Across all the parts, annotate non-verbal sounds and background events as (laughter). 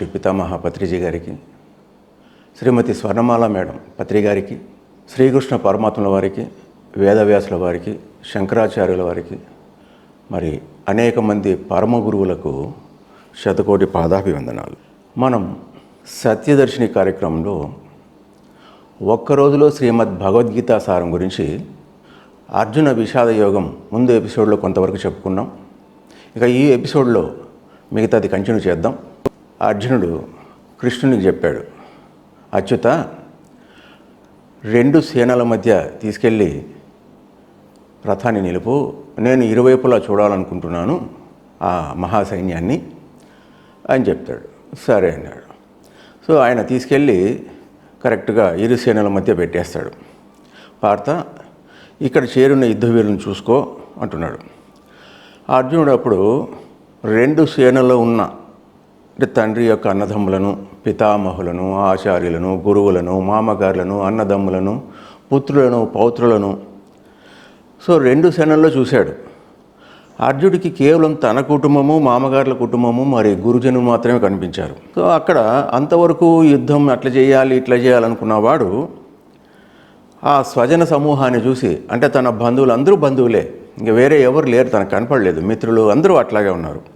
జయ పితామహ పత్రిజీ గారికి శ్రీమతి స్వర్ణమాల మేడం పత్రి గారికి శ్రీకృష్ణ పరమాత్మల వారికి వేదవ్యాసుల వారికి శంకరాచార్యుల వారికి మరి అనేక మంది పరమ గురువులకు శతకోటి పాదాభివందనాలు. మనం సత్యదర్శిని కార్యక్రమంలో ఒక్క రోజులో శ్రీమద్ భగవద్గీత సారం గురించి అర్జున విషాద యోగం ముందు ఎపిసోడ్లో కొంతవరకు చెప్పుకున్నాం. ఇక ఈ ఎపిసోడ్లో మిగతాది కంటిన్యూ చేద్దాం. అర్జునుడు కృష్ణునికి చెప్పాడు అచ్యుత రెండు సేనల మధ్య తీసుకెళ్ళి రథాన్ని నిలుపు. నేను ఇరువైపులా చూడాలనుకుంటున్నాను ఆ మహాసైన్యాన్ని అని చెప్తాడు. సరే అన్నాడు. సో ఆయన తీసుకెళ్ళి కరెక్ట్గా ఇరు సేనల మధ్య పెట్టేస్తాడు. పార్త ఇక్కడ చేరున్న యుద్ధ వీరులను చూసుకో అంటున్నాడు. అర్జునుడు అప్పుడు రెండు సేనల్లో ఉన్న అంటే తండ్రి యొక్క అన్నదమ్ములను పితామహులను ఆచార్యులను గురువులను మామగారులను అన్నదమ్ములను పుత్రులను పౌత్రులను. సో రెండు శనల్లో చూశాడు. అర్జుడికి కేవలం తన కుటుంబము మామగారుల కుటుంబము మరి గురుజనులు మాత్రమే కనిపించారు. సో అక్కడ అంతవరకు యుద్ధం అట్లా చేయాలి ఇట్లా చేయాలనుకున్నవాడు ఆ స్వజన సమూహాన్ని చూసి అంటే తన బంధువులు అందరూ బంధువులే ఇంకా వేరే ఎవరు లేరు తనకు కనపడలేదు. మిత్రులు అందరూ అట్లాగే ఉన్నారు.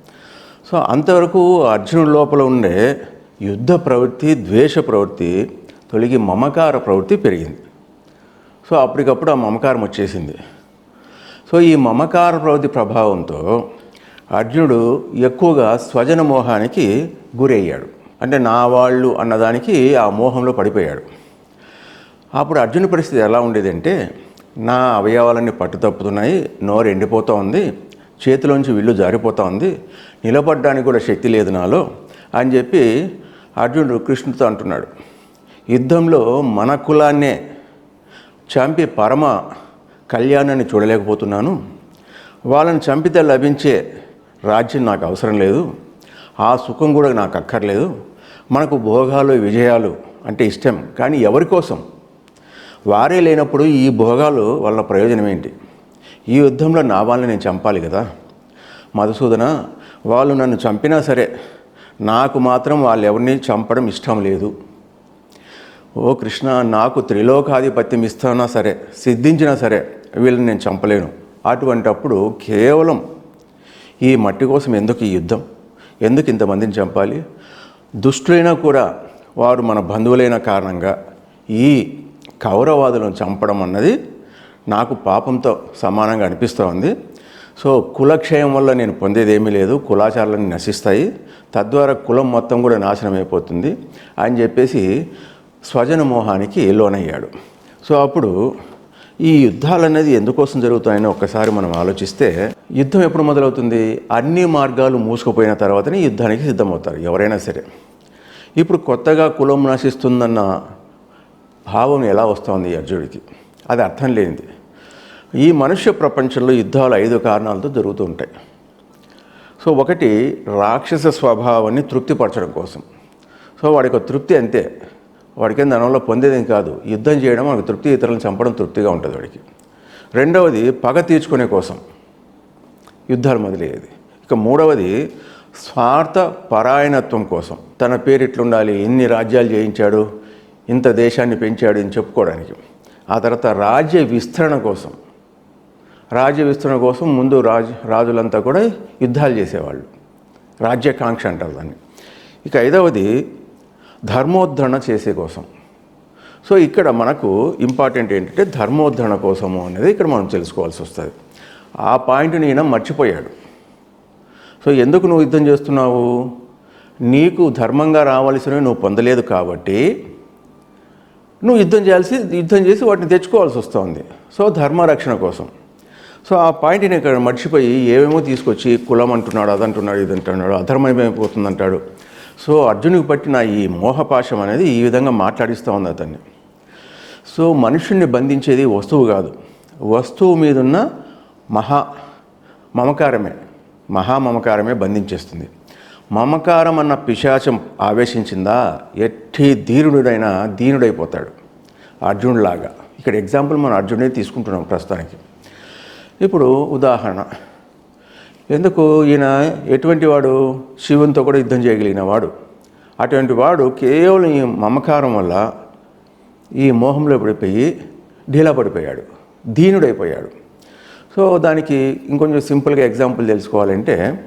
సో అంతవరకు అర్జునుడి లోపల ఉండే యుద్ధ ప్రవృత్తి ద్వేష ప్రవృత్తి తొలగి మమకార ప్రవృత్తి పెరిగింది. సో అప్పటికప్పుడు ఆ మమకారం వచ్చేసింది. సో ఈ మమకార ప్రవృత్తి ప్రభావంతో అర్జునుడు ఎక్కువగా స్వజన మోహానికి గురయ్యాడు. అంటే నా వాళ్ళు అన్నదానికి ఆ మోహంలో పడిపోయాడు. అప్పుడు అర్జునుడి పరిస్థితి ఎలా ఉండేదంటే నా అవయవాలన్నీ పట్టు తప్పుతున్నాయి నోరు ఎండిపోతూ ఉంది చేతిలోంచి విల్లు జారిపోతూ ఉంది నిలబడడానికి కూడా శక్తి లేదు నాలో అని చెప్పి అర్జునుడు కృష్ణుడితో అంటున్నాడు. యుద్ధంలో మన కులాన్నే చంపి పరమ కళ్యాణాన్ని చూడలేకపోతున్నాను. వాళ్ళని చంపితే లభించే రాజ్యం నాకు అవసరం లేదు. ఆ సుఖం కూడా నాకు అక్కర్లేదు. మనకు భోగాలు విజయాలు అంటే ఇష్టం. కానీ ఎవరి కోసం? వారే లేనప్పుడు ఈ భోగాలు వల్ల ప్రయోజనం ఏంటి? ఈ యుద్ధంలో నా వాళ్ళని నేను చంపాలి కదా. మధుసూదన వాళ్ళు నన్ను చంపినా సరే నాకు మాత్రం వాళ్ళు ఎవరిని చంపడం ఇష్టం లేదు. ఓ కృష్ణ నాకు త్రిలోకాధిపత్యం ఇస్తానా సరే సిద్ధించినా సరే వీళ్ళని నేను చంపలేను. అటువంటప్పుడు కేవలం ఈ మట్టి కోసం ఎందుకు ఈ యుద్ధం? ఎందుకు ఇంతమందిని చంపాలి? దుష్టులైనా కూడా వారు మన బంధువులైన కారణంగా ఈ కౌరవాదులను చంపడం అన్నది నాకు పాపంతో సమానంగా అనిపిస్తూ ఉంది సో కులక్షయం వల్ల నేను పొందేది ఏమీ లేదు. కులాచారాలన్నీ నశిస్తాయి. తద్వారా కులం మొత్తం కూడా నాశనం అయిపోతుంది. అని చెప్పేసి స్వజన మోహానికి లోనయ్యాడు. సో అప్పుడు ఈ యుద్ధాలు అనేది ఎందుకోసం జరుగుతాయని ఒక్కసారి మనం ఆలోచిస్తే యుద్ధం ఎప్పుడు మొదలవుతుంది? అన్ని మార్గాలు మూసుకుపోయిన తర్వాతనే యుద్ధానికి సిద్ధమవుతారు ఎవరైనా సరే. ఇప్పుడు కొత్తగా కులం నశిస్తుందన్న భావం ఎలా వస్తోంది ఈ అర్జునుడికి? అది అర్థం లేనిది. ఈ మనుష్య ప్రపంచంలో యుద్ధాలు ఐదు కారణాలతో జరుగుతూ ఉంటాయి. సో ఒకటి రాక్షస స్వభావాన్ని తృప్తిపరచడం కోసం. సో వాడికి తృప్తి అంతే. వాడికి దానివల్ల పొందేదేం కాదు. యుద్ధం చేయడం వాడికి తృప్తి ఇతరులను చంపడం తృప్తిగా ఉంటుంది వాడికి. రెండవది పగ తీర్చుకునే కోసం యుద్ధాలు మొదలయ్యేది. ఇక మూడవది స్వార్థ పరాయణత్వం కోసం. తన పేరు ఇట్లుండాలి ఇన్ని రాజ్యాలు జయించాడు? ఇంత దేశాన్ని పెంచాడు? అని చెప్పుకోవడానికి. ఆ తర్వాత రాజ్య విస్తరణ కోసం. రాజ్య విస్తరణ కోసం ముందు రాజు రాజులంతా కూడా యుద్ధాలు చేసేవాళ్ళు. రాజ్యాకాంక్ష అంటారు దాన్ని. ఇక ఐదవది ధర్మోద్ధరణ చేసే కోసం. సో ఇక్కడ మనకు ఇంపార్టెంట్ ఏంటంటే ధర్మోద్ధరణ కోసము అనేది ఇక్కడ మనం తెలుసుకోవాల్సి వస్తుంది. ఆ పాయింట్ని ఈయన మర్చిపోయాడు. సో ఎందుకు నువ్వు యుద్ధం చేస్తున్నావు? నీకు ధర్మంగా రావాల్సినవి నువ్వు పొందలేదు కాబట్టి నువ్వు యుద్ధం చేయాల్సి యుద్ధం చేసి వాటిని తెచ్చుకోవాల్సి వస్తుంది. సో ధర్మరక్షణ కోసం. సో ఆ పాయింట్ని ఇక్కడ మర్చిపోయి ఏమేమో తీసుకొచ్చి కులం అంటున్నాడు అదంటున్నాడు ఇది అంటున్నాడు అధర్మమైపోతుంది అంటాడు సో అర్జునికి పట్టిన ఈ మోహపాశం అనేది ఈ విధంగా మాట్లాడిస్తూ ఉంది అతన్ని. సో మనుషుణ్ణి బంధించేది వస్తువు కాదు. వస్తువు మీదున్న మహా మమకారమే మహా మమకారమే బంధించేస్తుంది. మమకారం అన్న పిశాచం ఆవేశించిందా? ఎట్టి ధీరుడైనా దీనుడైపోతాడు అర్జునులాగా ఇక్కడ ఎగ్జాంపుల్ మనం అర్జునుడే తీసుకుంటున్నాం ప్రస్తుతానికి. ఇప్పుడు ఉదాహరణ. ఎందుకు ఈయన ఎటువంటి వాడు? శివునితో కూడా యుద్ధం చేయగలిగిన వాడు. అటువంటి వాడు కేవలం ఈ మమకారం వల్ల ఈ మోహంలో పడిపోయి ఢీలా పడిపోయాడు. దీనుడైపోయాడు. సో దానికి ఇంకొంచెం సింపుల్గా ఎగ్జాంపుల్ తెలుసుకోవాలంటే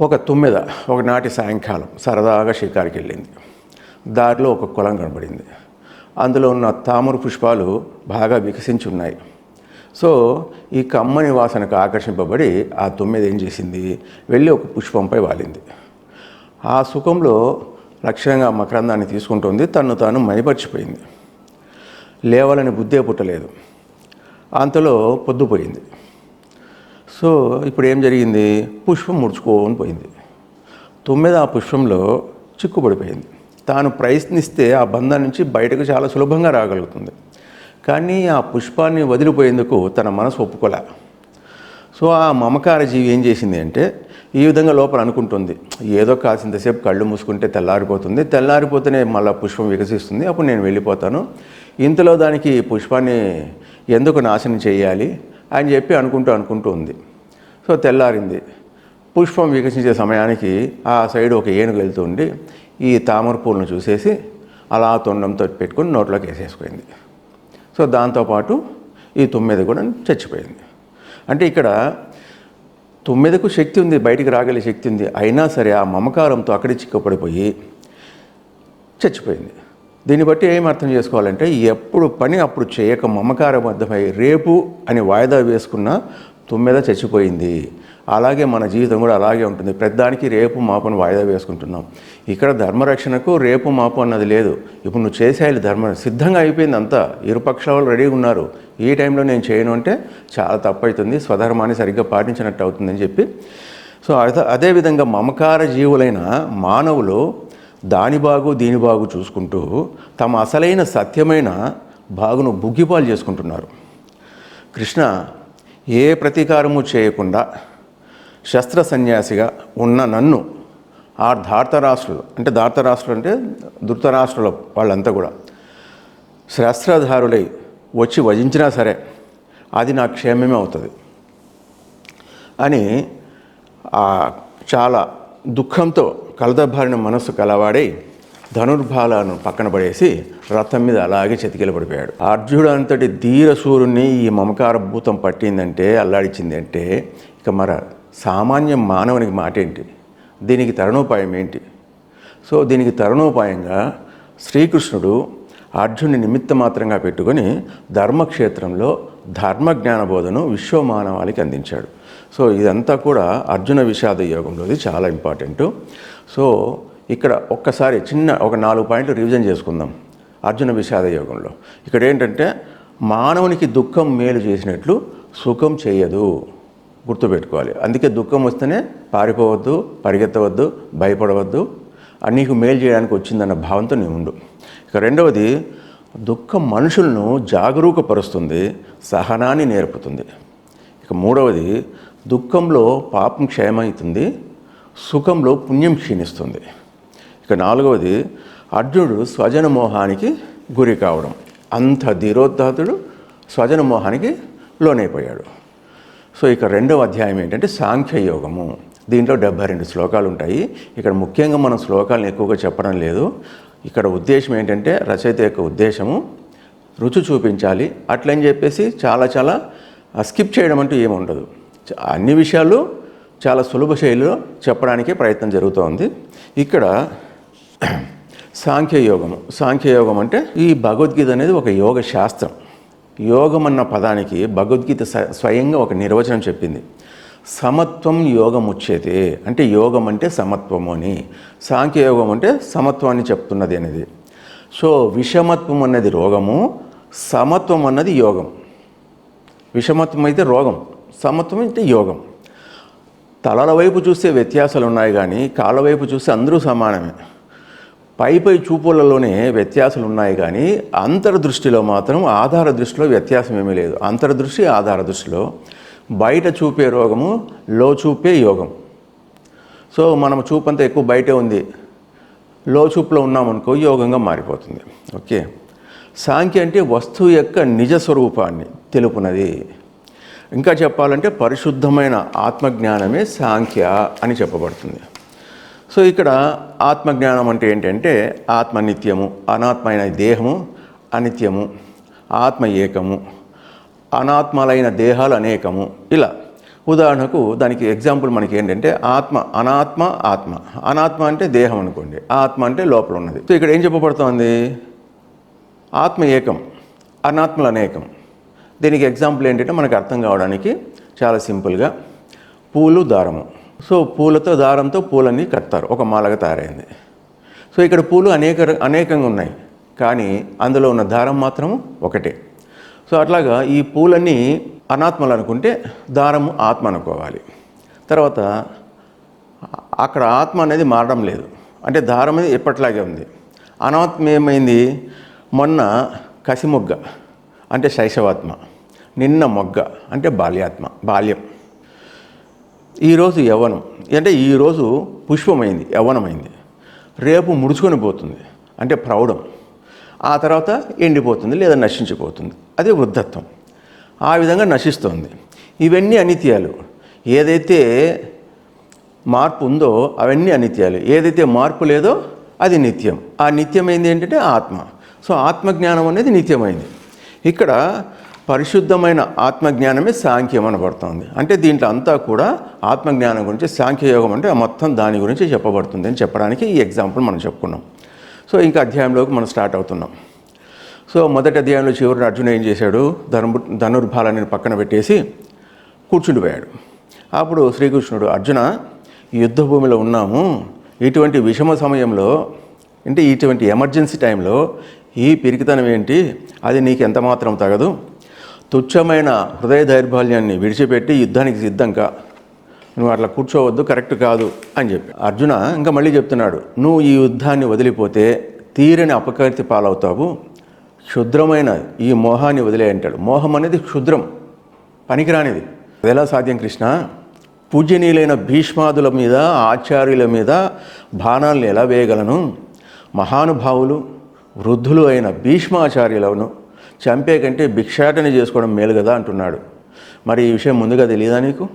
ఒక తొమ్మిద ఒకనాటి సాయంకాలం సరదాగా షికారికి వెళ్ళింది. దారిలో ఒక కులం కనబడింది. అందులో ఉన్న తామర పుష్పాలు బాగా వికసించి ఉన్నాయి. సో ఈ కమ్మని వాసనకు ఆకర్షింపబడి ఆ తొమ్మిది ఏం చేసింది? వెళ్ళి ఒక పుష్పంపై వాలింది. ఆ సుఖంలో లక్ష్యంగా మకరందాన్ని తీసుకుంటుంది. తను తాను మైమర్చిపోయింది లేవాలని బుద్ధే పుట్టలేదు. అంతలో పొద్దుపోయింది. సో ఇప్పుడు ఏం జరిగింది? పుష్పం ముడుచుకోని పోయింది. తొమ్మిది ఆ పుష్పంలో చిక్కుపడిపోయింది తాను ప్రయత్నిస్తే ఆ బంధం నుంచి బయటకు చాలా సులభంగా రాగలుగుతుంది. కానీ ఆ పుష్పాన్ని వదిలిపోయేందుకు తన మనసు ఒప్పుకోలే. సో ఆ మమకార జీవి ఏం చేసింది అంటే ఈ విధంగా లోపల అనుకుంటుంది. ఏదో కాసింతసేపు కళ్ళు మూసుకుంటే తెల్లారిపోతుంది. తెల్లారిపోతేనే మళ్ళీ పుష్పం వికసిస్తుంది. అప్పుడు నేను వెళ్ళిపోతాను. ఇంతలో దానికి పుష్పాన్ని ఎందుకు నాశనం చేయాలి అని చెప్పి అనుకుంటూ అనుకుంటూ ఉంది. సో తెల్లారింది. పుష్పం వికసించే సమయానికి ఆ సైడ్ ఒక ఏనుగు వెళ్తుండి ఈ తామర పూలను చూసేసి అలా తొండంతో పెట్టుకుని నోట్లోకి వేసేసుకుంది. సో దాంతోపాటు ఈ తొమ్మిది కూడా చచ్చిపోయింది. అంటే ఇక్కడ తొమ్మిదికు శక్తి ఉంది బయటికి రాగలిగే శక్తి ఉంది. అయినా సరే ఆ మమకారంతో అక్కడి చిక్కపడిపోయి చచ్చిపోయింది. దీన్ని బట్టి ఏం అర్థం చేసుకోవాలంటే ఎప్పుడు పని అప్పుడు చేయక మమకారబద్ధమై రేపు అని వాయిదా వేసుకున్న తొమ్మిద చచ్చిపోయింది. అలాగే మన జీవితం కూడా అలాగే ఉంటుంది. పెద్దానికి రేపు మాపను వాయిదా వేసుకుంటున్నాం. ఇక్కడ ధర్మరక్షణకు రేపు మాపు అన్నది లేదు. ఇప్పుడు నువ్వు చేసేయాలి ధర్మ సిద్ధంగా అయిపోయింది అంతా. ఇరుపక్షాల వాళ్ళు రెడీగా ఉన్నారు. ఈ టైంలో నేను చేయను అంటే చాలా తప్పు అవుతుంది స్వధర్మాన్ని సరిగ్గా పాటించినట్టు అవుతుందని చెప్పి. సో అదే అదేవిధంగా మమకార జీవులైన మానవులు దాని బాగు దీని బాగు చూసుకుంటూ తమ అసలైన సత్యమైన బాగును బుగ్గిపాలు చేసుకుంటున్నారు. కృష్ణ ఏ ప్రతీకారము చేయకుండా శస్త్ర సన్యాసిగా ఉన్న నన్ను ఆ ధార్తరాష్ట్రులు అంటే ధార్తరాష్ట్రులు అంటే ధృతరాష్ట్రుల వాళ్ళంతా కూడా శస్త్రధారులై వచ్చి వజించినా సరే అది నా క్షేమమే అవుతుంది. అని ఆ చాలా దుఃఖంతో కలదబారిన మనస్సు కలవాడై ధనుర్భాలను పక్కన పడేసి రథం మీద అలాగే చతికిల పడిపోయాడు. అర్జునుడు అంతటి ధీర సూర్యుని ఈ మమకార భూతం పట్టిందంటే అల్లాడిచ్చింది అంటే ఇక మర సామాన్య మానవునికి మాట ఏంటి దీనికి తరుణోపాయం ఏంటి? సో దీనికి తరుణోపాయంగా శ్రీకృష్ణుడు అర్జునుని నిమిత్త మాత్రంగా పెట్టుకొని ధర్మక్షేత్రంలో ధర్మ జ్ఞాన బోధను విశ్వమానవాళికి అందించాడు. సో ఇదంతా కూడా అర్జున విషాద యోగంలోది చాలా ఇంపార్టెంట్. సో ఇక్కడ ఒక్కసారి చిన్న ఒక నాలుగు పాయింట్లు రివిజన్ చేసుకుందాం అర్జున విషాద యోగంలో. ఇక్కడ ఏంటంటే మానవునికి దుఃఖం మేలు చేసినట్లు సుఖం చేయదు. గుర్తుపెట్టుకోవాలి. అందుకే దుఃఖం వస్తేనే పారిపోవద్దు పరిగెత్తవద్దు భయపడవద్దు. ఆ నీకు మేలు చేయడానికి వచ్చిందన్న భావంతో నేను ఉండు. ఇక రెండవది దుఃఖం మనుషులను జాగరూకపరుస్తుంది సహనాన్ని నేర్పుతుంది. ఇక మూడవది దుఃఖంలో పాపం క్షయమవుతుంది సుఖంలో పుణ్యం క్షీణిస్తుంది. ఇక నాలుగవది అర్జునుడు స్వజన మోహానికి గురి కావడం. అంత ధీరోద్ధాతుడు స్వజన మోహానికి లోనైపోయాడు. సో ఇక రెండవ అధ్యాయం ఏంటంటే సాంఖ్యయోగము దీంట్లో డెబ్బై రెండు శ్లోకాలు ఉంటాయి. ఇక్కడ ముఖ్యంగా మనం శ్లోకాలను ఎక్కువగా చెప్పడం లేదు. ఇక్కడ ఉద్దేశం ఏంటంటే రచయిత యొక్క ఉద్దేశము రుచి చూపించాలి. అట్లని చెప్పేసి చాలా చాలా స్కిప్ చేయడం అంటూ ఏముండదు అన్ని విషయాలు చాలా సులభ శైలిలో చెప్పడానికే ప్రయత్నం జరుగుతోంది. ఇక్కడ (clears throat) సాంఖ్యయోగము సాంఖ్యయోగం అంటే ఈ భగవద్గీత అనేది ఒక యోగ శాస్త్రం. యోగం అన్న పదానికి భగవద్గీత స్వయంగా ఒక నిర్వచనం చెప్పింది. సమత్వం యోగం వచ్చేది అంటే యోగం అంటే సమత్వము అని. సాంఖ్యయోగం అంటే సమత్వాన్ని చెప్తున్నది అనేది. సో విషమత్వం అన్నది రోగము సమత్వం అన్నది యోగం. విషమత్వం అయితే రోగం సమత్వం అయితే యోగం. తలల వైపు చూస్తే వ్యత్యాసాలు ఉన్నాయి కానీ కాళ్ళ వైపు చూస్తే అందరూ సమానమే. పై పై చూపులలోనే వ్యత్యాసాలు ఉన్నాయి కానీ అంతర్దృష్టిలో మాత్రం ఆధార దృష్టిలో వ్యత్యాసం ఏమీ లేదు. అంతర్దృష్టి ఆధార దృష్టిలో. బయట చూపే రోగము లో చూపే యోగం. సో మనం చూపంతా ఎక్కువ బయటే ఉంది. లో చూపులో ఉన్నామనుకో యోగంగా మారిపోతుంది. ఓకే? సాంఖ్య అంటే వస్తువు యొక్క నిజ స్వరూపాన్ని తెలుపునది. ఇంకా చెప్పాలంటే పరిశుద్ధమైన ఆత్మజ్ఞానమే సాంఖ్య అని చెప్పబడుతుంది. సో ఇక్కడ ఆత్మజ్ఞానం అంటే ఏంటంటే ఆత్మ నిత్యము అనాత్మైన దేహము అనిత్యము ఆత్మ ఏకము అనాత్మలైన దేహాలు అనేకము. ఇలా ఉదాహరణకు దానికి ఎగ్జాంపుల్ మనకి ఏంటంటే ఆత్మ అనాత్మ ఆత్మ. అనాత్మ అంటే దేహం అనుకోండి ఆత్మ అంటే లోపల ఉన్నది. సో ఇక్కడ ఏం చెప్పబడుతోంది? ఆత్మ ఏకం అనాత్మలు అనేకం. దీనికి ఎగ్జాంపుల్ ఏంటంటే మనకు అర్థం కావడానికి చాలా సింపుల్గా పూలు దారము. సో పూలతో దారంతో పూలన్నీ కడతారు. ఒక మాలగా తయారైంది. సో ఇక్కడ పూలు అనేక అనేకంగా ఉన్నాయి. కానీ అందులో ఉన్న దారం మాత్రం ఒకటే. సో అట్లాగా ఈ పూలన్నీ అనాత్మలు అనుకుంటే దారము ఆత్మ అనుకోవాలి. తర్వాత అక్కడ ఆత్మ అనేది మారడం లేదు. అంటే దారం అనేది ఎప్పట్లాగే ఉంది. అనాత్మ ఏమైంది? మొన్న కసిమొగ్గ అంటే శైశవాత్మ నిన్న మొగ్గ అంటే బాల్యాత్మ బాల్యం. ఈరోజు యవ్వనం. అంటే ఈరోజు పుష్పమైంది యవ్వనమైంది. రేపు ముడుచుకొని పోతుంది. అంటే ప్రౌఢం. ఆ తర్వాత ఎండిపోతుంది లేదా నశించిపోతుంది. అదే వృద్ధత్వం. ఆ విధంగా నశిస్తుంది. ఇవన్నీ అనిత్యాలు. ఏదైతే మార్పు ఉందో అవన్నీ అనిత్యాలు. ఏదైతే మార్పు లేదో అది నిత్యం. ఆ నిత్యమైంది ఏంటంటే ఆత్మ. సో ఆత్మజ్ఞానం అనేది నిత్యమైంది. ఇక్కడ పరిశుద్ధమైన ఆత్మజ్ఞానమే సాంఖ్యం అనబడుతుంది. అంటే దీంట్లో అంతా కూడా ఆత్మజ్ఞానం గురించి సాంఖ్యయోగం అంటే మొత్తం దాని గురించి చెప్పబడుతుంది అని చెప్పడానికి ఈ ఎగ్జాంపుల్ మనం చెప్పుకున్నాం. సో ఇంకా అధ్యాయంలోకి మనం స్టార్ట్ అవుతున్నాం. సో మొదటి అధ్యాయంలో చివరిని అర్జున ఏం చేశాడు? ధను ధనుర్భాలని పక్కన పెట్టేసి కూర్చుండిపోయాడు అప్పుడు శ్రీకృష్ణుడు అర్జున యుద్ధభూమిలో యుద్ధ భూమిలో ఉన్నాము. ఇటువంటి విషమ సమయంలో అంటే ఇటువంటి ఎమర్జెన్సీ టైంలో ఈ పిరికితనం ఏంటి? అది నీకు ఎంత మాత్రం తగదు. తుచ్చమైన హృదయ దైర్బల్యాన్ని విడిచిపెట్టి యుద్ధానికి సిద్ధంగా. నువ్వు అట్లా కూర్చోవద్దు కరెక్ట్ కాదు అని చెప్పి. అర్జున ఇంకా మళ్ళీ చెప్తున్నాడు నువ్వు ఈ యుద్ధాన్ని వదిలిపోతే తీరని అపకీర్తి పాలవుతావు. క్షుద్రమైన ఈ మోహాన్ని వదిలే అంటాడు. మోహం అనేది క్షుద్రం పనికిరానిది. అది ఎలా సాధ్యం కృష్ణ? పూజనీయులైన భీష్మాదుల మీద ఆచార్యుల మీద బాణాలను ఎలా వేయగలను? మహానుభావులు వృద్ధులు అయిన భీష్మాచార్యులను చంపే కంటే భిక్షాటన చేసుకోవడం మేలు కదా అంటున్నాడు. మరి ఈ విషయం ముందుగా తెలియదా నీకు?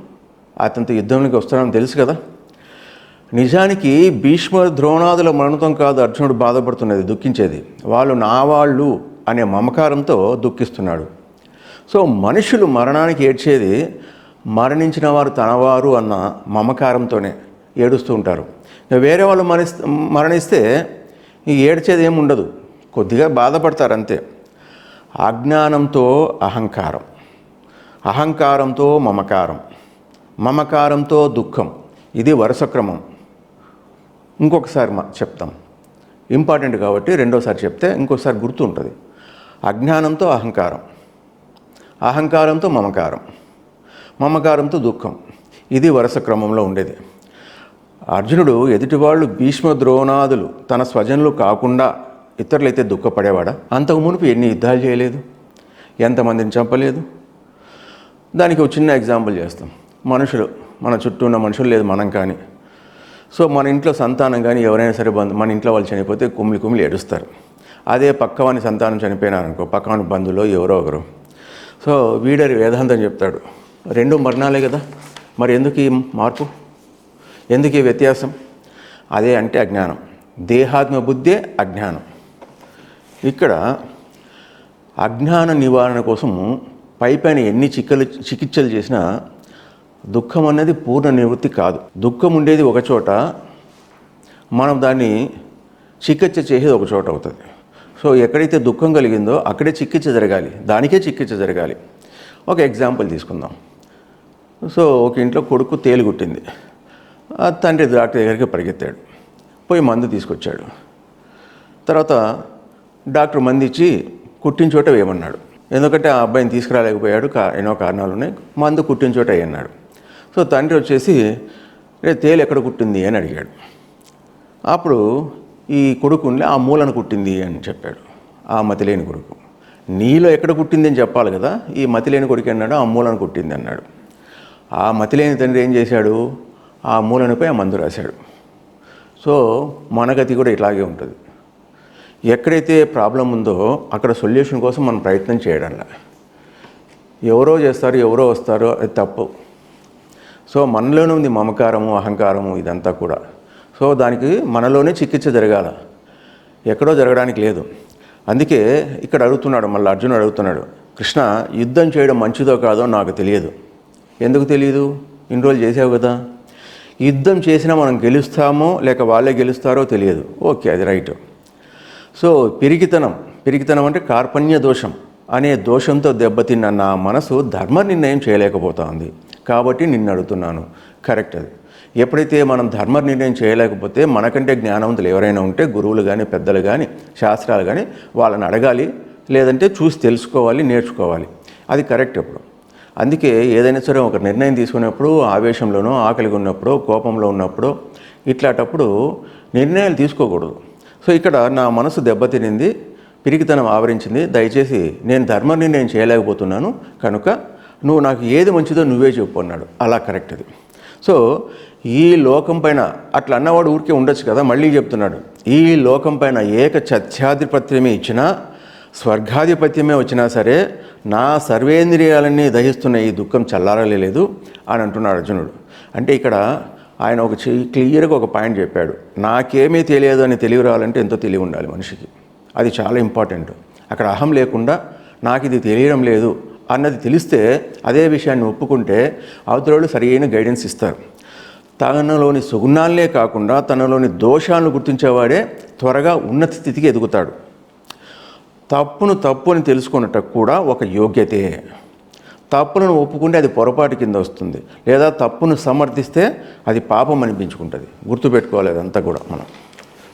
అతనితో యుద్ధంలోకి వస్తున్నాడని తెలుసు కదా? నిజానికి భీష్మ ద్రోణాదుల మరణతం కాదు అర్జునుడు బాధపడుతున్నది దుఃఖించేది. వాళ్ళు నా వాళ్ళు అనే మమకారంతో దుఃఖిస్తున్నాడు. సో మనుషులు మరణానికి ఏడ్చేది మరణించిన వారు తనవారు అన్న మమకారంతోనే ఏడుస్తూ ఉంటారు. వేరే వాళ్ళు మరణిస్తే మరణిస్తే ఏడ్చేది ఏముండదు కొద్దిగా బాధపడతారు అంతే. అజ్ఞానంతో అహంకారం అహంకారంతో మమకారం మమకారంతో దుఃఖం. ఇది వరుస క్రమం. ఇంకొకసారి చెప్తాం. ఇంపార్టెంట్ కాబట్టి రెండోసారి చెప్తే ఇంకోసారి గుర్తు ఉంటుంది. అజ్ఞానంతో అహంకారం అహంకారంతో మమకారం మమకారంతో దుఃఖం. ఇది వరుస క్రమంలో ఉండేది. అర్జునుడు ఎదుటివాళ్ళు భీష్మ ద్రోణాదులు తన స్వజనులు కాకుండా ఇతరులైతే దుఃఖపడేవాడా? అంతకు మునుపు ఎన్ని యుద్ధాలు చేయలేదు ఎంతమందిని చంపలేదు. దానికి ఒక చిన్న ఎగ్జాంపుల్ చేస్తాం. మనుషులు మన చుట్టూ ఉన్న మనుషులు లేదు మనం కానీ. సో మన ఇంట్లో సంతానం కానీ ఎవరైనా సరే బంధు మన ఇంట్లో వాళ్ళు చనిపోతే కుమిలి కుమిలి ఏడుస్తారు. అదే పక్కవాని సంతానం చనిపోయినారనుకో పక్కవాని బంధువులో ఎవరో ఒకరు. సో వీడరి వేదాంతం చెప్తాడు రెండు మరణాలే కదా మరి ఎందుకు ఈ మార్పు? ఎందుకు ఈ వ్యత్యాసం? అదే అంటే అజ్ఞానం. దేహాత్మ బుద్ధే అజ్ఞానం. ఇక్కడ అజ్ఞాన నివారణ కోసము పై పైన ఎన్ని చిక్కలు చికిత్సలు చేసినా దుఃఖం అనేది పూర్ణ నివృత్తి కాదు. దుఃఖం ఉండేది ఒక చోట మనం దాన్ని చికిత్స చేసేది ఒక చోట అవుతుంది. సో ఎక్కడైతే దుఃఖం కలిగిందో అక్కడే చికిత్స జరగాలి. దానికే చికిత్స జరగాలి. ఒక ఎగ్జాంపుల్ తీసుకుందాం. సో ఒక ఇంట్లో కొడుకు తేలు కుట్టింది. తండ్రి డాక్టర్ దగ్గరికి పరిగెత్తాడు. పోయి మందు తీసుకొచ్చాడు. తర్వాత డాక్టర్ మంది ఇచ్చి కుట్టిన వేయమన్నాడు. ఎందుకంటే ఆ అబ్బాయిని తీసుకురాలేకపోయాడు కా ఎన్నో కారణాలు ఉన్నాయి మందు కుట్టిన చోట సో తండ్రి వచ్చేసి రే తేలు ఎక్కడ కుట్టింది? అని అడిగాడు. అప్పుడు ఈ కొడుకు ఆ మూలను కుట్టింది? అని చెప్పాడు. ఆ మతిలేని కొడుకు. నీలో ఎక్కడ కుట్టింది? అని చెప్పాలి కదా ఈ మతిలేని కొడుకు అన్నాడు ఆ మూలను కుట్టింది అన్నాడు. ఆ మతిలేని తండ్రి ఏం చేశాడు? ఆ మూలనిపై ఆ మందు రాశాడు. సో మన గతి కూడా ఇట్లాగే ఉంటుంది. ఎక్కడైతే ప్రాబ్లం ఉందో అక్కడ సొల్యూషన్ కోసం మనం ప్రయత్నం చేయడంలా. ఎవరో చేస్తారు ఎవరో వస్తారు అది తప్పు. సో మనలోనే ఉంది మమకారము అహంకారము ఇదంతా కూడా. సో దానికి మనలోనే చికిత్స జరగాల. ఎక్కడో జరగడానికి లేదు. అందుకే ఇక్కడ అడుగుతున్నాడు మళ్ళీ అర్జునుడు అడుగుతున్నాడు కృష్ణ యుద్ధం చేయడం మంచిదో కాదో నాకు తెలియదు. ఎందుకు తెలియదు ఇన్ని రోజులు చేసావు కదా. యుద్ధం చేసినా మనం గెలుస్తామో లేక వాళ్ళే గెలుస్తారో తెలియదు. ఓకే అది రైట్. సో పిరికితనం పిరికితనం అంటే కార్పణ్య దోషం అనే దోషంతో దెబ్బతిన్న నా మనసు ధర్మ నిర్ణయం చేయలేకపోతుంది. కాబట్టి నిన్ను అడుగుతున్నాను. కరెక్ట్ అది. ఎప్పుడైతే మనం ధర్మ నిర్ణయం చేయలేకపోతే మనకంటే జ్ఞానవంతులు ఎవరైనా ఉంటే గురువులు కానీ పెద్దలు కానీ శాస్త్రాలు కానీ వాళ్ళని అడగాలి లేదంటే చూసి తెలుసుకోవాలి నేర్చుకోవాలి. అది కరెక్ట్ ఇప్పుడు అందుకే ఏదైనా సరే ఒక నిర్ణయం తీసుకున్నప్పుడు ఆవేశంలోనో ఆకలిగా ఉన్నప్పుడు కోపంలో ఉన్నప్పుడు ఇట్లాంటప్పుడు నిర్ణయాలు తీసుకోకూడదు. సో ఇక్కడ నా మనసు దెబ్బతినింది పిరికితనం ఆవరించింది. దయచేసి నేను ధర్మాన్ని నిర్ణయం చేయలేకపోతున్నాను. కనుక నువ్వు నాకు ఏది మంచిదో నువ్వే చెప్పు అన్నాడు. అలా కరెక్ట్ అది. సో ఈ లోకం పైన అట్లా అన్నవాడు ఊరికే ఉండొచ్చు కదా మళ్ళీ చెప్తున్నాడు. ఈ లోకం పైన ఏక చత్యాధిపత్యమే ఇచ్చినా స్వర్గాధిపత్యమే వచ్చినా సరే నా సర్వేంద్రియాలన్నీ దహిస్తున్న ఈ దుఃఖం చల్లారలేదు అని అంటున్నాడు అర్జునుడు. అంటే ఇక్కడ ఆయన ఒక చి- క్లియర్గా ఒక పాయింట్ చెప్పాడు. నాకేమీ తెలియదు అని తెలివి రావాలంటే ఎంతో తెలివి ఉండాలి మనిషికి. అది చాలా ఇంపార్టెంట్. అక్కడ అహం లేకుండా నాకు ఇది తెలియడం లేదు అన్నది తెలిస్తే అదే విషయాన్ని ఒప్పుకుంటే అవతల సరైన గైడెన్స్ ఇస్తారు. తనలోని సుగుణాలనే కాకుండా తనలోని దోషాలను గుర్తించేవాడే త్వరగా ఉన్నత స్థితికి ఎదుగుతాడు. తప్పును తప్పు అని తెలుసుకున్నట్టు కూడా ఒక యోగ్యతే. తప్పులను ఒప్పుకుంటే అది పొరపాటు కింద వస్తుంది. లేదా తప్పును సమర్థిస్తే అది పాపం అనిపించుకుంటుంది. గుర్తుపెట్టుకోవాలి అదంతా కూడా మనం.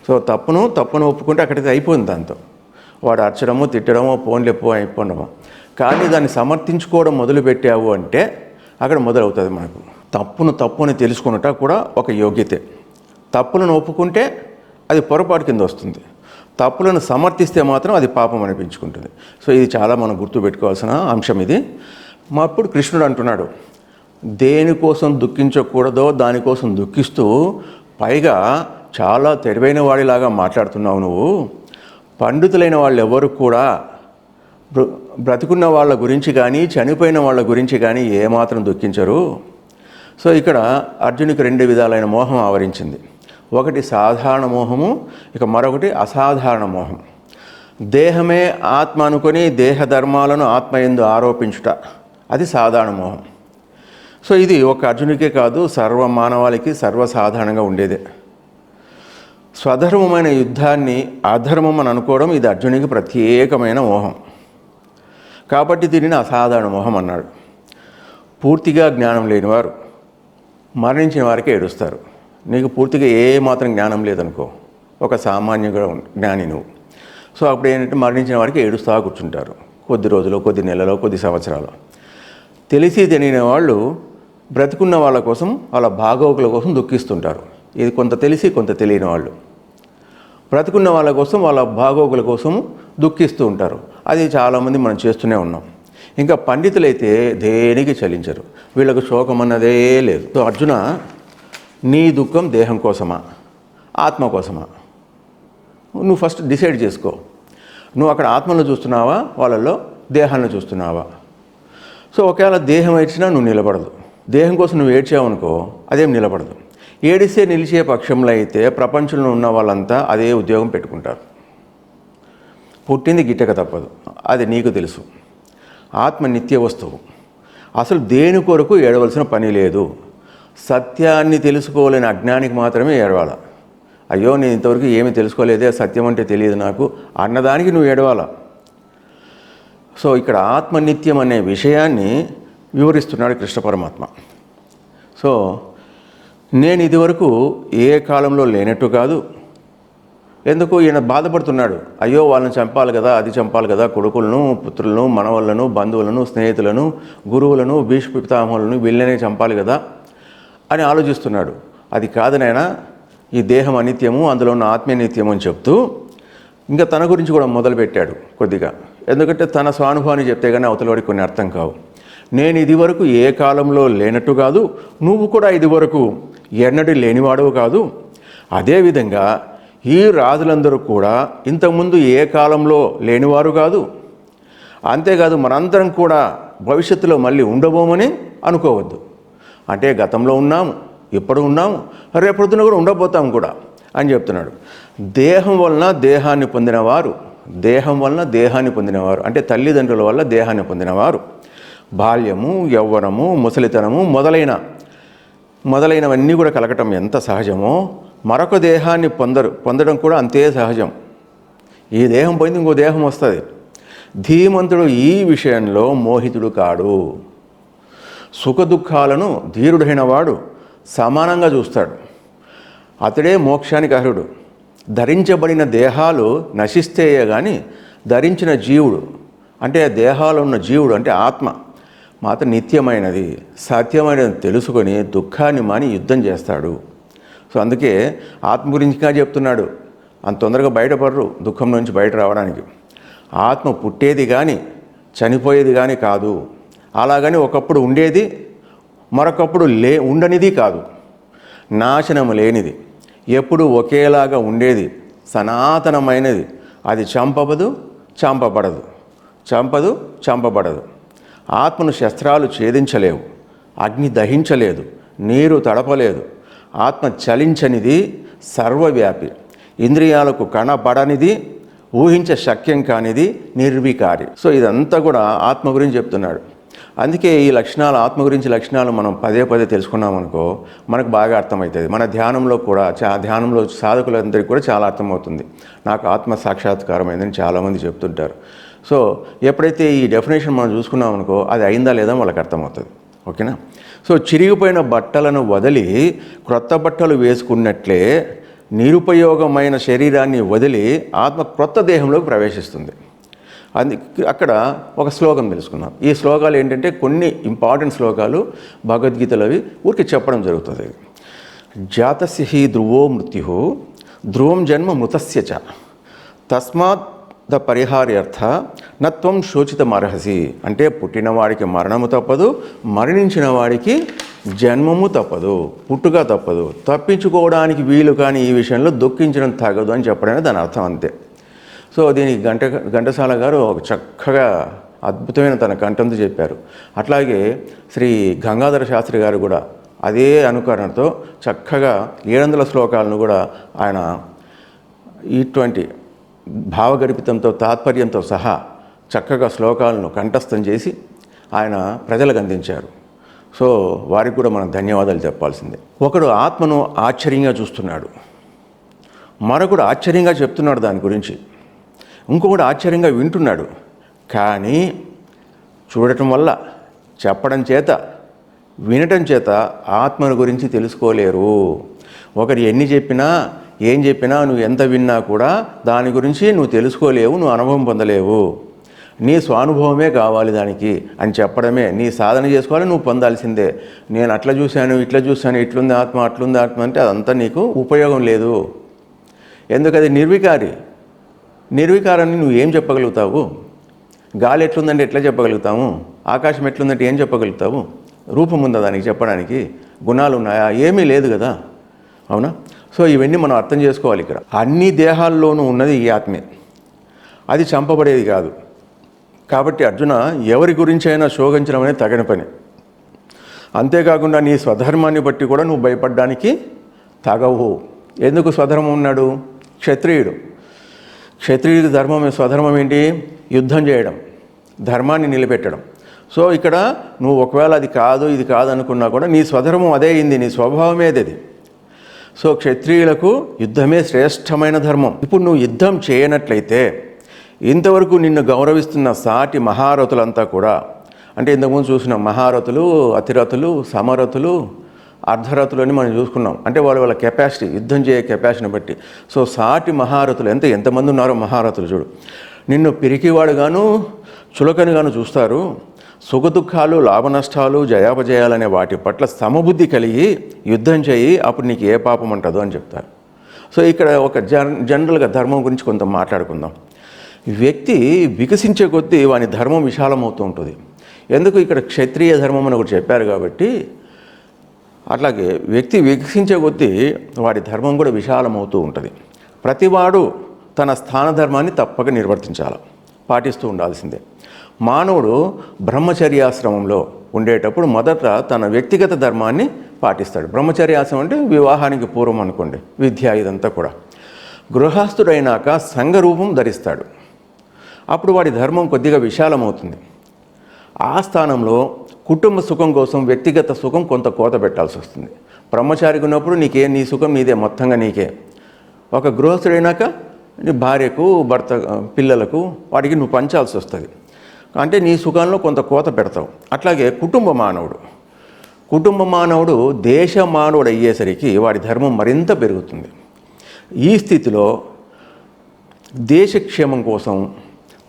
సో తప్పును తప్పును ఒప్పుకుంటే అక్కడికి అయిపోయింది దాంతో. వాడు అరచడము తిట్టడము ఫోన్లు ఎప్పుడో కానీ దాన్ని సమర్థించుకోవడం మొదలుపెట్టావు అంటే అక్కడ మొదలవుతుంది మనకు. తప్పును తప్పు అని తెలుసుకున్నట కూడా ఒక యోగ్యతే. తప్పులను ఒప్పుకుంటే అది పొరపాటు కింద వస్తుంది. తప్పులను సమర్థిస్తే మాత్రం అది పాపం అనిపించుకుంటుంది. సో ఇది చాలా మనం గుర్తుపెట్టుకోవాల్సిన అంశం ఇది. మా అప్పుడు కృష్ణుడు అంటున్నాడు దేనికోసం దుఃఖించకూడదో దానికోసం దుఃఖిస్తూ పైగా చాలా తెలివైన వాడిలాగా మాట్లాడుతున్నావు నువ్వు. పండితులైన వాళ్ళు ఎవరు కూడా బ్ర- బ్రతికున్న వాళ్ళ గురించి కానీ చనిపోయిన వాళ్ళ గురించి కానీ ఏమాత్రం దుఃఖించరు. సో ఇక్కడ అర్జునికి రెండు విధాలైన మోహం ఆవరించింది. ఒకటి సాధారణ మోహము ఇక మరొకటి అసాధారణ మోహం. దేహమే ఆత్మ అనుకొని దేహ ధర్మాలను ఆత్మ ఎందు ఆరోపించుట. అది సాధారణ మోహం. సో ఇది ఒక అర్జునికే కాదు సర్వ మానవాళికి సర్వసాధారణంగా ఉండేదే. స్వధర్మమైన యుద్ధాన్ని అధర్మం అని అనుకోవడం ఇది అర్జునికి ప్రత్యేకమైన మోహం. కాబట్టి దీనిని అసాధారణ మోహం అన్నాడు. పూర్తిగా జ్ఞానం లేనివారు మరణించిన వారికి ఏడుస్తారు. నీకు పూర్తిగా ఏ మాత్రం జ్ఞానం లేదనుకో ఒక సామాన్యంగా జ్ఞాని నువ్వు. సో అప్పుడు ఏంటంటే మరణించిన వారికి ఏడుస్తా కూర్చుంటారు. కొద్ది రోజులు కొద్ది నెలలో కొద్ది సంవత్సరాలు. తెలిసి తెలియని వాళ్ళు బ్రతికున్న వాళ్ళ కోసం వాళ్ళ భాగోకుల కోసం దుఃఖిస్తుంటారు. ఇది కొంత తెలిసి కొంత తెలియని వాళ్ళు. బ్రతుకున్న వాళ్ళ కోసం వాళ్ళ భాగోగుల కోసం దుఃఖిస్తూ ఉంటారు. అది చాలామంది మనం చేస్తూనే ఉన్నాం. ఇంకా పండితులైతే దేనికి చలించరు? వీళ్ళకు శోకం అన్నదే లేదు. సో అర్జున నీ దుఃఖం దేహం కోసమా? ఆత్మ కోసమా? నువ్వు ఫస్ట్ డిసైడ్ చేసుకో. నువ్వు అక్కడ ఆత్మను చూస్తున్నావా? వాళ్ళల్లో దేహాన్ని చూస్తున్నావా? సో ఒకవేళ దేహం ఏడ్చినా నువ్వు నిలబడదు. దేహం కోసం నువ్వు ఏడ్చావనుకో అదేం నిలబడదు. ఏడిస్తే నిలిచే పక్షంలో అయితే ప్రపంచంలో ఉన్న వాళ్ళంతా అదే ఉద్యోగం పెట్టుకుంటారు. పుట్టింది గిట్టక తప్పదు. అది నీకు తెలుసు. ఆత్మ నిత్య వస్తువు. అసలు దేని కొరకు ఏడవలసిన పని లేదు. సత్యాన్ని తెలుసుకోలేని అజ్ఞానికి మాత్రమే ఏడవాల. అయ్యో నేను ఇంతవరకు ఏమీ తెలుసుకోలేదే సత్యం అంటే తెలియదు నాకు. అన్నదానికి నువ్వు ఏడవాలా. సో ఇక్కడ ఆత్మనిత్యం అనే విషయాన్ని వివరిస్తున్నాడు కృష్ణ పరమాత్మ. సో నేను ఇదివరకు ఏ కాలంలో లేనట్టు కాదు. ఎందుకు? ఈయన బాధపడుతున్నాడు. అయ్యో వాళ్ళని చంపాలి కదా అది చంపాలి కదా కొడుకులను పుత్రులను మనవళ్ళను బంధువులను స్నేహితులను గురువులను భీష్మ పితామహులను వీళ్ళనే చంపాలి కదా అని ఆలోచిస్తున్నాడు. అది కాదనైనా ఈ దేహం అనిత్యము అందులో ఉన్న ఆత్మీయ నిత్యము అని చెప్తూ ఇంకా తన గురించి కూడా మొదలుపెట్టాడు కొద్దిగా. ఎందుకంటే తన స్వానుభవాన్ని చెప్తే కానీ అవతలవాడికి కొన్ని అర్థం కావు. నేను ఇదివరకు ఏ కాలంలో లేనట్టు కాదు నువ్వు కూడా ఇదివరకు ఎన్నడూ లేనివాడవు కాదు. అదేవిధంగా ఈ రాజులందరూ కూడా ఇంతకుముందు ఏ కాలంలో లేనివారు కాదు. అంతేకాదు మనందరం కూడా భవిష్యత్తులో మళ్ళీ ఉండబోమని అనుకోవద్దు. అంటే గతంలో ఉన్నాము ఇప్పుడు ఉన్నాము రేపొద్దున కూడా ఉండబోతాం కూడా అని చెప్తున్నాడు. దేహం వలన దేహాన్ని పొందినవారు దేహం వలన దేహాన్ని పొందినవారు. అంటే తల్లిదండ్రుల వల్ల దేహాన్ని పొందినవారు. బాల్యము యవ్వనము ముసలితనము మొదలైన మొదలైనవన్నీ కూడా కలగటం ఎంత సహజమో మరొక దేహాన్ని పొందరు పొందడం కూడా అంతే సహజం. ఈ దేహం పోయింది ఇంకో దేహం వస్తుంది. ధీమంతుడు ఈ విషయంలో మోహితుడు కాడు. సుఖదుఖాలను ధీరుడైన వాడు సమానంగా చూస్తాడు. అతడే మోక్షానికి అర్హుడు. ధరించబడిన దేహాలు నశిస్తేయే కానీ ధరించిన జీవుడు అంటే దేహాలు ఉన్న జీవుడు అంటే ఆత్మ మాత్రం నిత్యమైనది సత్యమైనది తెలుసుకొని దుఃఖాన్ని మాని యుద్ధం చేస్తాడు. సో అందుకే ఆత్మ గురించిగా చెప్తున్నాడు. అంత తొందరగా బయటపడరు దుఃఖం నుంచి బయట రావడానికి. ఆత్మ పుట్టేది కానీ చనిపోయేది కానీ కాదు. అలాగని ఒకప్పుడు ఉండేది మరొకప్పుడు లే ఉండనిది కాదు. నాశనం లేనిది. ఎప్పుడు ఒకేలాగా ఉండేది సనాతనమైనది. అది చంపబదు చంపబడదు. చంపదు చంపబడదు. ఆత్మను శస్త్రాలు ఛేదించలేవు. అగ్ని దహించలేదు. నీరు తడపలేదు. ఆత్మ చలించనిది సర్వవ్యాపి. ఇంద్రియాలకు కనబడనిది ఊహించ శక్యం కానిది నిర్వికారి. సో ఇదంతా కూడా ఆత్మ గురించి చెప్తున్నాడు. అందుకే ఈ లక్షణాలు ఆత్మ గురించి లక్షణాలు మనం పదే పదే తెలుసుకున్నామనుకో మనకు బాగా అర్థమవుతుంది. మన ధ్యానంలో కూడా చా ధ్యానంలో సాధకులందరికీ కూడా చాలా అర్థమవుతుంది. నాకు ఆత్మ సాక్షాత్కారం అయిందని చాలామంది చెప్తుంటారు. సో ఎప్పుడైతే ఈ డెఫినేషన్ మనం చూసుకున్నామనుకో అది అయిందా లేదా వాళ్ళకి అర్థమవుతుంది. ఓకేనా? సో చిరిగిపోయిన బట్టలను వదిలి క్రొత్త బట్టలు వేసుకున్నట్లే నిరుపయోగమైన శరీరాన్ని వదిలి ఆత్మ క్రొత్త దేహంలోకి ప్రవేశిస్తుంది. అది అక్కడ ఒక శ్లోకం తెలుసుకున్నాం. ఈ శ్లోకాలు ఏంటంటే కొన్ని ఇంపార్టెంట్ శ్లోకాలు భగవద్గీతలు అవి ఊరికి చెప్పడం జరుగుతుంది. జాతస్య హి ధ్రువో మృత్యు ధ్రువం జన్మ మృతస్య చ. తస్మాత్ ద పరిహార్యర్థ నత్వం శోచితమర్హసి. అంటే పుట్టినవాడికి మరణము తప్పదు మరణించిన వాడికి జన్మము తప్పదు పుట్టుక తప్పదు. తప్పించుకోవడానికి వీలు కానీ ఈ విషయంలో దుఃఖించడం తగదు అని చెప్పడమే దాని అర్థం అంతే. సో దీనికి గంట ఘంటసాల గారు ఒక చక్కగా అద్భుతమైన తన కంఠంతో చెప్పారు. అట్లాగే శ్రీ గంగాధర శాస్త్రి గారు కూడా అదే అనుకరణతో చక్కగా ఏడు వందల శ్లోకాలను కూడా ఆయన ఇటువంటి భావగర్భితంతో తాత్పర్యంతో సహా చక్కగా శ్లోకాలను కంఠస్థం చేసి ఆయన ప్రజలకు అందించారు. సో వారికి కూడా మనం ధన్యవాదాలు చెప్పాల్సిందే. ఒకడు ఆత్మను ఆశ్చర్యంగా చూస్తున్నాడు. మరొకడు ఆశ్చర్యంగా చెప్తున్నాడు దాని గురించి. ఇంకొకటి ఆశ్చర్యంగా వింటున్నాడు. కానీ చూడటం వల్ల చెప్పడం చేత వినటం చేత ఆత్మను గురించి తెలుసుకోలేరు. ఒకరు ఎన్ని చెప్పినా ఏం చెప్పినా నువ్వు ఎంత విన్నా కూడా దాని గురించి నువ్వు తెలుసుకోలేవు నువ్వు అనుభవం పొందలేవు. నీ స్వానుభవమే కావాలి దానికి. అని చెప్పడమే నీ సాధన చేసుకోవాలి నువ్వు పొందాల్సిందే. నేను అట్లా చూశాను ఇట్లా చూశాను ఇట్లుంది ఆత్మ అట్లుంది ఆత్మ అంటే అదంతా నీకు ఉపయోగం లేదు. ఎందుకది నిర్వికారి? నిర్వికారాన్ని నువ్వు ఏం చెప్పగలుగుతావు? గాలి ఎట్లుందంటే ఎట్లా చెప్పగలుగుతాము? ఆకాశం ఎట్లుందంటే ఏం చెప్పగలుగుతావు? రూపం ఉందా దానికి చెప్పడానికి? గుణాలు ఉన్నాయా? ఏమీ లేదు కదా. అవునా? సో ఇవన్నీ మనం అర్థం చేసుకోవాలి ఇక్కడ. అన్ని దేహాల్లోనూ ఉన్నది ఈ ఆత్మే. అది చంపబడేది కాదు. కాబట్టి అర్జున ఎవరి గురించి అయినా శోకించడం అనేది తగిన పని. అంతేకాకుండా నీ స్వధర్మాన్ని బట్టి కూడా నువ్వు భయపడడానికి తగవు. ఎందుకు స్వధర్మం ఉన్నాడు? క్షత్రియుడు. క్షత్రియుడి ధర్మం స్వధర్మం ఏంటి? యుద్ధం చేయడం ధర్మాన్ని నిలబెట్టడం. సో ఇక్కడ నువ్వు ఒకవేళ అది కాదు ఇది కాదు అనుకున్నా కూడా నీ స్వధర్మం అదే అయింది నీ స్వభావమే అది. సో క్షత్రియులకు యుద్ధమే శ్రేష్టమైన ధర్మం. ఇప్పుడు నువ్వు యుద్ధం చేయనట్లయితే ఇంతవరకు నిన్ను గౌరవిస్తున్న సాటి మహారథులంతా కూడా అంటే ఇంతకుముందు చూసిన మహారథులు అతిరథులు సమరథులు అర్ధరథులు అని మనం చూసుకున్నాం. అంటే వాళ్ళ వాళ్ళ కెపాసిటీ యుద్ధం చేయ కెపాసిటీని బట్టి. సో సాటి మహారథులు ఎంత ఎంతమంది ఉన్నారో మహారథులు చూడు. నిన్ను పిరికివాడుగాను చులకనిగాను చూస్తారు. సుఖదుఖాలు లాభనష్టాలు జయాపజయాలనే వాటి పట్ల సమబుద్ధి కలిగి యుద్ధం చేయి అప్పుడు నీకు ఏ పాపం ఉంటుందో అని చెప్తారు. సో ఇక్కడ ఒక జన్ జనరల్గా ధర్మం గురించి కొంత మాట్లాడుకుందాం. వ్యక్తి వికసించే కొద్దీ వాని ధర్మం విశాలమవుతూ ఉంటుంది. ఎందుకు? ఇక్కడ క్షత్రియ ధర్మం అని ఒకటి చెప్పారు కాబట్టి అట్లాగే వ్యక్తి వికసించే కొద్దీ వాడి ధర్మం కూడా విశాలమవుతూ ఉంటుంది. ప్రతివాడు తన స్థాన ధర్మాన్ని తప్పక నిర్వర్తించాలి పాటిస్తూ ఉండాల్సిందే. మానవుడు బ్రహ్మచర్యాశ్రమంలో ఉండేటప్పుడు మొదట తన వ్యక్తిగత ధర్మాన్ని పాటిస్తాడు. బ్రహ్మచర్యాశ్రమం అంటే వివాహానికి పూర్వం అనుకోండి విద్య ఇదంతా కూడా. గృహస్థుడైనాక సంఘరూపం ధరిస్తాడు. అప్పుడు వాడి ధర్మం కొద్దిగా విశాలమవుతుంది. ఆ స్థానంలో కుటుంబ సుఖం కోసం వ్యక్తిగత సుఖం కొంత కోత పెట్టాల్సి వస్తుంది. బ్రహ్మచారికి ఉన్నప్పుడు నీకే నీ సుఖం నీదే మొత్తంగా నీకే. ఒక గృహస్థుడైనాక నీ భార్యకు భర్త పిల్లలకు వాటికి నువ్వు పంచాల్సి వస్తుంది. అంటే నీ సుఖంలో కొంత కోత పెడతావు. అట్లాగే కుటుంబ మానవుడు. కుటుంబ మానవుడు దేశ మానవుడు అయ్యేసరికి వాడి ధర్మం మరింత పెరుగుతుంది. ఈ స్థితిలో దేశ క్షేమం కోసం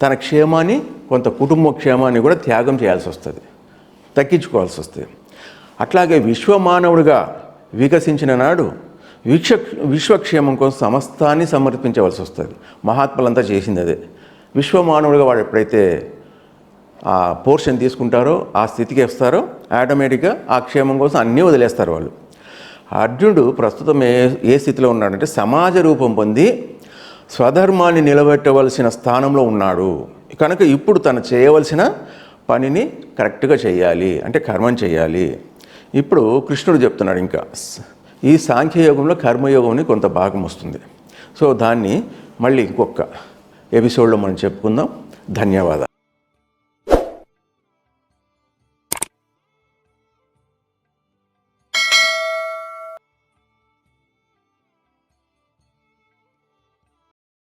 తన క్షేమాన్ని కొంత కుటుంబ క్షేమాన్ని కూడా త్యాగం చేయాల్సి వస్తుంది. తగ్గించుకోవాల్సి వస్తుంది అట్లాగే విశ్వమానవుడిగా వికసించిన నాడు విక్ష విశ్వక్షేమం కోసం సమస్తాన్ని సమర్పించవలసి వస్తుంది. మహాత్ములంతా చేసింది అదే. విశ్వమానవుడిగా వాడు ఎప్పుడైతే ఆ పోర్షన్ తీసుకుంటారో ఆ స్థితికి వస్తారో ఆటోమేటిక్గా ఆ క్షేమం కోసం అన్నీ వదిలేస్తారు వాళ్ళు. అర్జునుడు ప్రస్తుతం ఏ ఏ స్థితిలో ఉన్నాడంటే సమాజ రూపం పొంది స్వధర్మాన్ని నిలబెట్టవలసిన స్థానంలో ఉన్నాడు. కనుక ఇప్పుడు తను చేయవలసిన పనిని కరెక్ట్గా చేయాలి అంటే కర్మం చేయాలి. ఇప్పుడు కృష్ణుడు చెప్తున్నాడు ఇంకా ఈ సాంఖ్యయోగంలో కర్మయోగంని కొంత భాగం వస్తుంది. సో దాన్ని మళ్ళీ ఇంకొక ఎపిసోడ్లో మనం చెప్పుకుందాం. ధన్యవాదాలు.